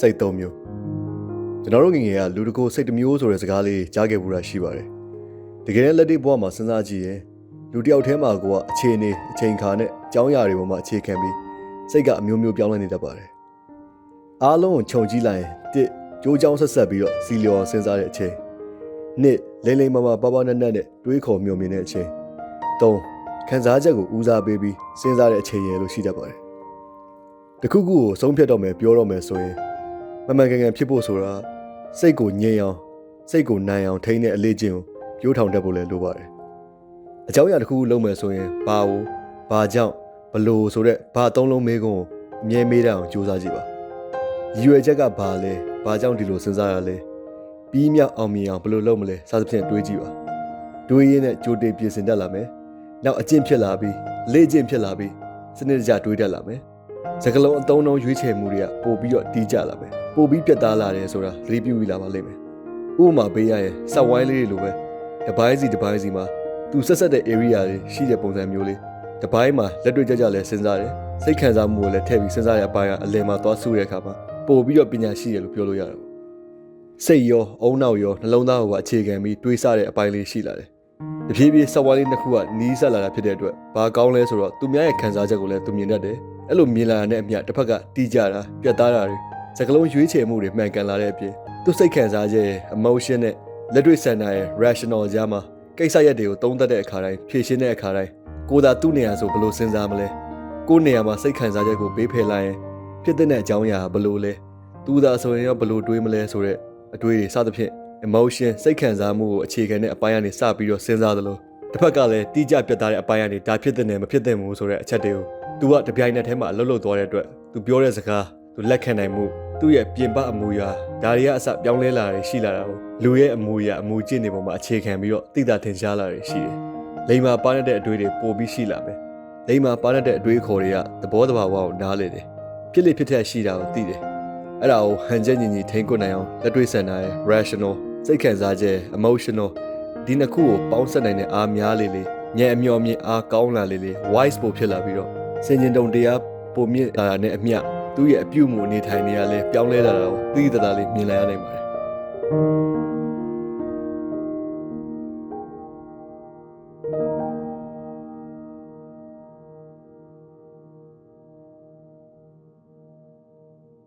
စိတ်သုံးမျိုးကျွန်တော်တို့ငယ်ငယ်ကလူတကိုစိတ်တစ်မျိုးဆိုတဲ့စကားလေးကြားခဲ့ဘူးတာရှိပါတယ်တကယ်လက်တွေ့ဘဝမှာစဉ်းစားကြည့်ရင်လူတစ်ယောက်တည်းမှာကိုကအခြေအနေအချိန်ခါနဲ့အကြောင်းအရာတွေပေါ်မှာအခြေခံပြီးစိတ်ကအမျိုးမျိုးပြောင်းလဲနေတတ်ပါတယ်အားလုံးကိုခြုံကြည့်လိုက်ရင်တစ်ကြိုးချောင်းဆက်ဆက်ပြီးတော့စီလျော်စဉ်းစားတဲ့အချိန်နှစ်လိမ့်လိမ့်မမပပနက်နက်နဲ့တွေးခေါ်မျိုးမြင်တဲ့အချိန်သုံးခံစားချက်ကိုဦးစားပေးပြီးစဉ်းစားတဲ့အချိန်ရယ်လို့ရှိတတ်ပါတယ်တခုခုကိုဆုံးဖြတ်တော့မယ်ပြောတော့မယ်ဆိုရင် မမှန်ကန်ကန်ဖြစ်ဖို့ဆိုတာစိတ်ကိုငြိမ်အောင်စိတ်ကိုနိုင်အောင်ထိန်းတဲ့အလေးချင်းကိုပြိုးထောင်တတ်ဖို့လည်းလိုပါတယ်အကြောင်းအရာတစ်ခုခုလုပ်မယ်ဆိုရင်ဘာကိုဘာကြောင့်ဘလို့ဆိုတဲ့ဘာအသုံးလုံးမေးခွန်းကိုအမြဲမေးတတ်အောင်ကြိုးစားကြည့်ပါရည်ရွယ်ချက်ကဘာလဲဘာကြောင့်ဒီလိုစဉ်းစားရလဲပြီးမြောက်အောင်မြင်အောင်ဘယ်လိုလုပ်မလဲစသဖြင့်တွေးကြည့်ပါတွေးရင်းနဲ့ကြိုတင်ပြင်ဆင်တတ်လာမယ်နောက်အကျင့်ဖြစ်လာပြီးလေ့ကျင့်ဖြစ်လာပြီးစနစ်တကျတွေးတတ်လာမယ် စကလုံးအသုံးလုံးရွေးချယ်မှုတွေကပို့ပြီးတော့တီးကြလာမယ်ပို့ပြီးပြတ်သားလာတယ်ဆိုတာသတိပြုမိလာပါလိမ့်မယ်ဥပမာပေးရရင်စက်ဝိုင်းလေးတွေလိုပဲတစ်ပိုင်းစီတစ်ပိုင်းစီမှာသူဆက်ဆက်တဲ့ area တွေရှိတဲ့ပုံစံမျိုးလေးတစ်ပိုင်းမှာလက်တွေ့ကြကြလဲစဉ်းစားတယ်စိတ်ခံစားမှုကိုလည်းထည့်ပြီးစဉ်းစားရတဲ့အပိုင်းကအလယ်မှာသွားစုတဲ့အခါမှာပို့ပြီးတော့ပညာရှိတယ်လို့ပြောလို့ရတယ်ပေါ့စိတ်ရောအုံနောက်ရောနှလုံးသားကိုပါအခြေခံပြီးတွေးဆတဲ့အပိုင်းလေးရှိလာတယ်တဖြည်းဖြည်းစက်ဝိုင်းလေးတစ်ခုကနီးစပ်လာတာဖြစ်တဲ့အတွက်ဘာကောင်းလဲဆိုတော့သူများရဲ့ခံစားချက်ကိုလည်းသူမြင်တတ်တယ် အဲ့လိုမြင်လာတဲ့အမြတစ်ဖက်ကတီးကြတာပြတ်သားတာတွေစကလုံးရွေးချယ်မှုတွေမှန်ကန်လာတဲ့အပြင်သူစိတ်ခံစားချက်ရဲ့ emotion နဲ့လက်တွေ့စံတာရဲ့ rational ကြားမှာကိစ္စရက်တွေကိုသုံးသပ်တဲ့အခါတိုင်းဖြေရှင်းတဲ့အခါတိုင်းကိုယ်သာသူ့နေရာဆိုဘယ်လိုစဉ်းစားမလဲကိုယ့်နေရာမှာစိတ်ခံစားချက်ကိုပေးဖယ်လိုက်ရင်ဖြစ်တဲ့အကြောင်းအရာဘယ်လိုလဲသူသာဆိုရင်ရောဘယ်လိုတွေးမလဲဆိုတဲ့အတွေးတွေစသဖြင့် emotion စိတ်ခံစားမှုကိုအခြေခံတဲ့အပိုင်းကနေစပြီးတော့စဉ်းစားသလိုတစ်ဖက်ကလည်းတိကျပြတ်သားတဲ့အပိုင်းကနေဒါဖြစ်တဲ့နဲ့မဖြစ်တဲ့မှုဆိုတဲ့အချက်တွေကို သူကတပြိုင်နက်တည်းမှာအလုပ်လုပ်သွားတဲ့အတွက်သူပြောတဲ့စကားသူလက်ခံနိုင်မှုသူ့ရဲ့ပြင်ပအမူအရာဒါတွေကအစပြောင်းလဲလာတယ်ရှိလာတာကိုလူရဲ့အမူအရာအမူကျင့်တွေပေါ်မှာအခြေခံပြီးတော့သိတာထင်ရှားလာတယ်ရှိတယ်။လိမ္မာပါတဲ့အတွေ့တွေပိုပြီးရှိလာမယ်။လိမ္မာပါတဲ့အတွေ့အခေါ်တွေကသဘောတဘာဝကိုနားလည်တယ်။ဖြစ်လေဖြစ်တဲ့ရှိတာကိုသိတယ်။အဲ့ဒါကိုဟန်ချက်ညီညီထိန်းကွနိုင်အောင်လက်တွေ့ဆန်တာရဲ့ rational စိတ်ခံစားချက် emotional ဒီနှစ်ခုကိုပေါင်းစပ်နိုင်တဲ့အားများလေလေဉာဏ်အမျှော်မြင်အားကောင်းလာလေလေ wise ပို့ဖြစ်လာပြီးတော့ စင်ကျင်တုံတရားပုံမြင့်လာတာနဲ့အမျှသူ့ရဲ့အပြုတ်မှုအနေထိုင်နေရလဲပြောင်းလဲလာတာကိုသိသိသာသာလေးမြင်လာရနိုင်ပါတယ်